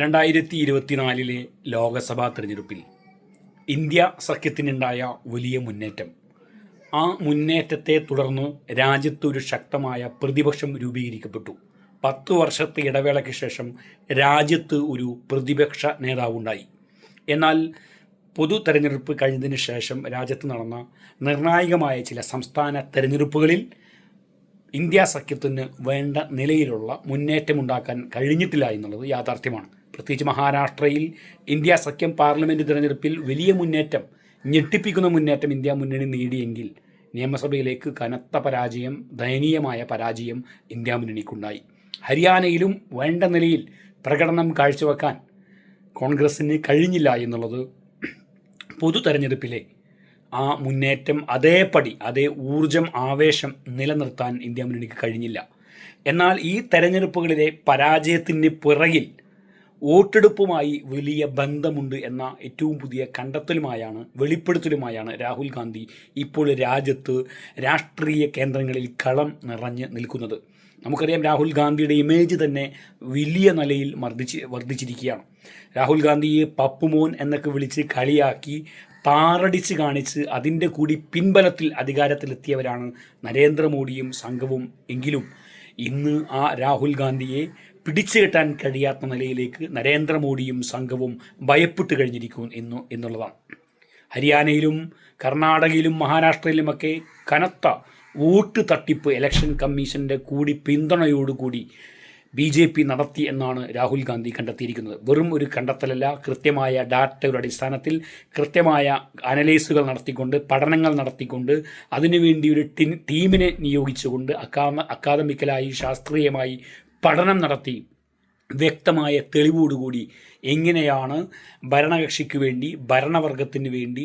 രണ്ടായിരത്തി ഇരുപത്തിനാലിലെ ലോക്സഭാ തെരഞ്ഞെടുപ്പിൽ ഇന്ത്യ സഖ്യത്തിനുണ്ടായ വലിയ മുന്നേറ്റം. ആ മുന്നേറ്റത്തെ തുടർന്ന് രാജ്യത്ത് ഒരു ശക്തമായ പ്രതിപക്ഷം രൂപീകരിക്കപ്പെട്ടു. പത്ത് വർഷത്തെ ഇടവേളയ്ക്ക് ശേഷം രാജ്യത്ത് ഒരു പ്രതിപക്ഷ നേതാവുണ്ടായി. എന്നാൽ പൊതു തെരഞ്ഞെടുപ്പ് കഴിഞ്ഞതിന് ശേഷം രാജ്യത്ത് നടന്ന നിർണായകമായ ചില സംസ്ഥാന തെരഞ്ഞെടുപ്പുകളിൽ ഇന്ത്യ സഖ്യത്തിന് വേണ്ട നിലയിലുള്ള മുന്നേറ്റമുണ്ടാക്കാൻ കഴിഞ്ഞിട്ടില്ല എന്നുള്ളത് യാഥാർത്ഥ്യമാണ്. പ്രത്യേകിച്ച് മഹാരാഷ്ട്രയിൽ ഇന്ത്യ സഖ്യം പാർലമെന്റ് തിരഞ്ഞെടുപ്പിൽ വലിയ മുന്നേറ്റം ഞെട്ടിപ്പിക്കുന്ന മുന്നേറ്റം ഇന്ത്യ മുന്നണി നേടിയെങ്കിൽ നിയമസഭയിലേക്ക് കനത്ത പരാജയം ദയനീയമായ പരാജയം ഇന്ത്യ മുന്നണിക്കുണ്ടായി. ഹരിയാനയിലും വേണ്ട നിലയിൽ പ്രകടനം കാഴ്ചവെക്കാൻ കോൺഗ്രസ്സിന് കഴിഞ്ഞില്ല എന്നുള്ളത് പൊതു തെരഞ്ഞെടുപ്പിലെ ആ മുന്നേറ്റം അതേപടി അതേ ഊർജം ആവേശം നിലനിർത്താൻ ഇന്ത്യ മുന്നണിക്ക് കഴിഞ്ഞില്ല. എന്നാൽ ഈ തെരഞ്ഞെടുപ്പുകളിലെ പരാജയത്തിന് പിറകിൽ വോട്ടെടുപ്പുമായി വലിയ ബന്ധമുണ്ട് എന്ന ഏറ്റവും പുതിയ കണ്ടെത്തലുമായാണ് വെളിപ്പെടുത്തലുമായാണ് രാഹുൽ ഗാന്ധി ഇപ്പോൾ രാജ്യത്ത് രാഷ്ട്രീയ കേന്ദ്രങ്ങളിൽ കളം നിറഞ്ഞ് നിൽക്കുന്നത്. നമുക്കറിയാം രാഹുൽ ഗാന്ധിയുടെ ഇമേജ് തന്നെ വലിയ നിലയിൽ മർദ്ദിച്ച് വർദ്ധിച്ചിരിക്കുകയാണ്. രാഹുൽ ഗാന്ധിയെ പപ്പുമോൻ എന്നൊക്കെ വിളിച്ച് കളിയാക്കി താറടിച്ച് കാണിച്ച് അതിന്റെ കൂടി പിൻബലത്തിൽ അധികാരത്തിലെത്തിയവരാണ് നരേന്ദ്രമോദിയും സംഘവും എങ്കിലും ഇന്ന് ആ രാഹുൽ ഗാന്ധിയെ പിടിച്ചു കെട്ടാൻ കഴിയാത്ത നിലയിലേക്ക് നരേന്ദ്രമോദിയും സംഘവും ഭയപ്പെട്ട് കഴിഞ്ഞിരിക്കും എന്നു എന്നുള്ളതാണ്. ഹരിയാനയിലും കർണാടകയിലും മഹാരാഷ്ട്രയിലുമൊക്കെ കനത്ത വോട്ട് തട്ടിപ്പ് ഇലക്ഷൻ കമ്മീഷന്റെ കൂടി പിന്തുണയോടുകൂടി ബി ജെ പി നടത്തി എന്നാണ് രാഹുൽ ഗാന്ധി കണ്ടെത്തിയിരിക്കുന്നത്. വെറും ഒരു കണ്ടെത്തലല്ല കൃത്യമായ ഡാറ്റയുടെ അടിസ്ഥാനത്തിൽ കൃത്യമായ അനലൈസുകൾ നടത്തിക്കൊണ്ട് പഠനങ്ങൾ നടത്തിക്കൊണ്ട് അതിനുവേണ്ടി ഒരു ടീമിനെ നിയോഗിച്ചുകൊണ്ട് അക്കാമ അക്കാദമിക്കലായി ശാസ്ത്രീയമായി പഠനം നടത്തി വ്യക്തമായ തെളിവോടുകൂടി എങ്ങനെയാണ് ഭരണകക്ഷിക്ക് വേണ്ടി ഭരണവർഗത്തിന് വേണ്ടി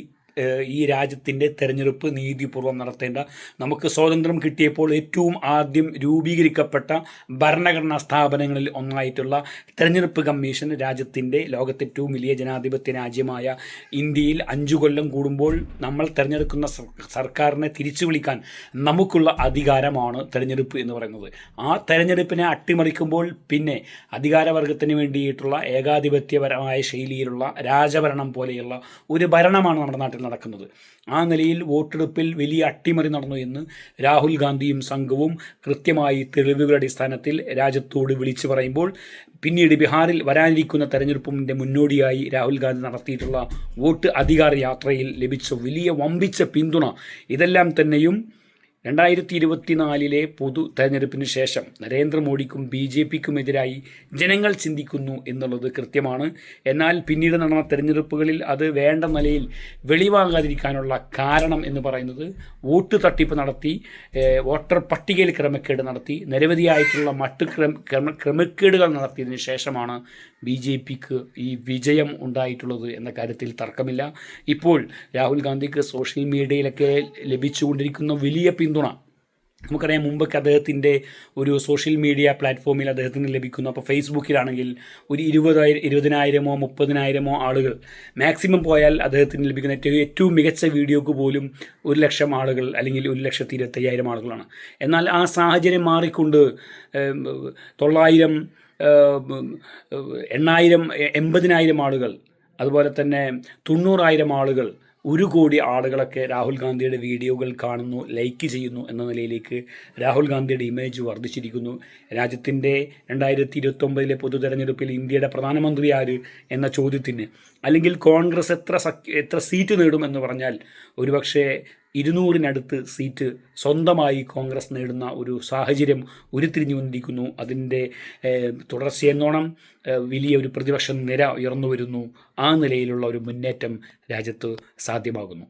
ഈ രാജ്യത്തിന്റെ തെരഞ്ഞെടുപ്പ് നീതിപൂർവം നടത്തേണ്ട. നമുക്ക് സ്വാതന്ത്ര്യം കിട്ടിയപ്പോൾ ഏറ്റവും ആദ്യം രൂപീകരിക്കപ്പെട്ട ഭരണഘടനാ സ്ഥാപനങ്ങളിൽ ഒന്നായിട്ടുള്ള തെരഞ്ഞെടുപ്പ് കമ്മീഷൻ രാജ്യത്തിന്റെ ലോകത്തെ ഏറ്റവും വലിയ ജനാധിപത്യ രാജ്യമായ ഇന്ത്യയിൽ അഞ്ചു കൊല്ലം കൂടുമ്പോൾ നമ്മൾ തിരഞ്ഞെടുക്കുന്ന സർക്കാരിനെ തിരിച്ചു വിളിക്കാൻ നമുക്കുള്ള അധികാരമാണ് തെരഞ്ഞെടുപ്പ് എന്ന് പറയുന്നത്. ആ തെരഞ്ഞെടുപ്പിനെ അട്ടിമറിക്കുമ്പോൾ പിന്നെ അധികാരവർഗത്തിന് വേണ്ടിയിട്ടുള്ള ഏകാധിപത്യപരമായ ശൈലിയിലുള്ള രാജഭരണം പോലെയുള്ള ഒരു ഭരണമാണ് നമ്മുടെ നാട്ടിൽ നടക്കുന്നത്. ആ നിലയിൽ വോട്ടെടുപ്പിൽ വലിയ അട്ടിമറി നടന്നു എന്ന് രാഹുൽ ഗാന്ധിയും സംഘവും കൃത്യമായി തെളിവുകളുടെ അടിസ്ഥാനത്തിൽ രാജ്യത്തോട് വിളിച്ചു പറയുമ്പോൾ പിന്നീട് ബീഹാറിൽ വരാനിരിക്കുന്ന തെരഞ്ഞെടുപ്പിന്റെ മുന്നോടിയായി രാഹുൽ ഗാന്ധി നടത്തിയിട്ടുള്ള വോട്ട് അധികാര യാത്രയിൽ ലഭിച്ച വലിയ വമ്പിച്ച പിന്തുണ. ഇതെല്ലാം തന്നെയും രണ്ടായിരത്തി ഇരുപത്തിനാലിലെ പൊതു തെരഞ്ഞെടുപ്പിന് ശേഷം നരേന്ദ്രമോദിക്കും ബി ജെ പിക്കുമെതിരായി ജനങ്ങൾ ചിന്തിക്കുന്നു എന്നുള്ളത് കൃത്യമാണ്. എന്നാൽ പിന്നീട് നടന്ന തെരഞ്ഞെടുപ്പുകളിൽ അത് വേണ്ട നിലയിൽ വെളിവാകാതിരിക്കാനുള്ള കാരണം എന്ന് പറയുന്നത് വോട്ട് തട്ടിപ്പ് നടത്തി വോട്ടർ പട്ടികയിൽ ക്രമക്കേട് നടത്തി നിരവധിയായിട്ടുള്ള മറ്റ് ക്രമ ക്രമക്കേടുകൾ നടത്തിയതിന് ശേഷമാണ് ബി ജെ പിക്ക് ഈ വിജയം ഉണ്ടായിട്ടുള്ളത് എന്ന കാര്യത്തിൽ തർക്കമില്ല. ഇപ്പോൾ രാഹുൽ ഗാന്ധിക്ക് സോഷ്യൽ മീഡിയയിലൊക്കെ ലഭിച്ചുകൊണ്ടിരിക്കുന്ന വലിയ പിന്തുണ നമുക്കറിയാം മുമ്പൊക്കെ അദ്ദേഹത്തിന്റെ ഒരു സോഷ്യൽ മീഡിയ പ്ലാറ്റ്ഫോമിൽ അദ്ദേഹത്തിന് ലഭിക്കുന്നു. അപ്പോൾ ഫേസ്ബുക്കിലാണെങ്കിൽ ഒരു ഇരുപതായിരം ഇരുപതിനായിരമോ മുപ്പതിനായിരമോ ആളുകൾ മാക്സിമം പോയാൽ അദ്ദേഹത്തിന് ലഭിക്കുന്ന ഏറ്റവും ഏറ്റവും മികച്ച വീഡിയോക്ക് പോലും ഒരു ലക്ഷം ആളുകൾ അല്ലെങ്കിൽ ഒരു ലക്ഷത്തി ഇരുപത്തയ്യായിരം ആളുകളാണ്. എന്നാൽ ആ സാഹചര്യം മാറിക്കൊണ്ട് തൊള്ളായിരം എണ്ണായിരം എൺപതിനായിരം ആളുകൾ അതുപോലെ തന്നെ തൊണ്ണൂറായിരം ആളുകൾ ഒരു കോടി ആളുകളൊക്കെ രാഹുൽ ഗാന്ധിയുടെ വീഡിയോകൾ കാണുന്നു ലൈക്ക് ചെയ്യുന്നു എന്ന നിലയിലേക്ക് രാഹുൽ ഗാന്ധിയുടെ ഇമേജ് വർദ്ധിച്ചിരിക്കുന്നു. രാജ്യത്തിന്റെ രണ്ടായിരത്തി ഇരുപത്തൊമ്പതിലെ പൊതു തെരഞ്ഞെടുപ്പിൽ ഇന്ത്യയുടെ പ്രധാനമന്ത്രി ആര് എന്ന ചോദ്യത്തിന് അല്ലെങ്കിൽ കോൺഗ്രസ് എത്ര എത്ര സീറ്റ് നേടും എന്ന് പറഞ്ഞാൽ ഒരുപക്ഷെ ഇരുന്നൂറിനടുത്ത് സീറ്റ് സ്വന്തമായി കോൺഗ്രസ് നേടുന്ന ഒരു സാഹചര്യം ഉരുത്തിരിഞ്ഞു വന്നിരിക്കുന്നു അതിന്റെ തുടർച്ചയെന്നോണം വലിയ ഒരു പ്രതിപക്ഷ നിര ഉയർന്നു വരുന്നു ആ നിലയിലുള്ള ഒരു മുന്നേറ്റം രാജ്യത്ത് സാധ്യമാകുന്നു.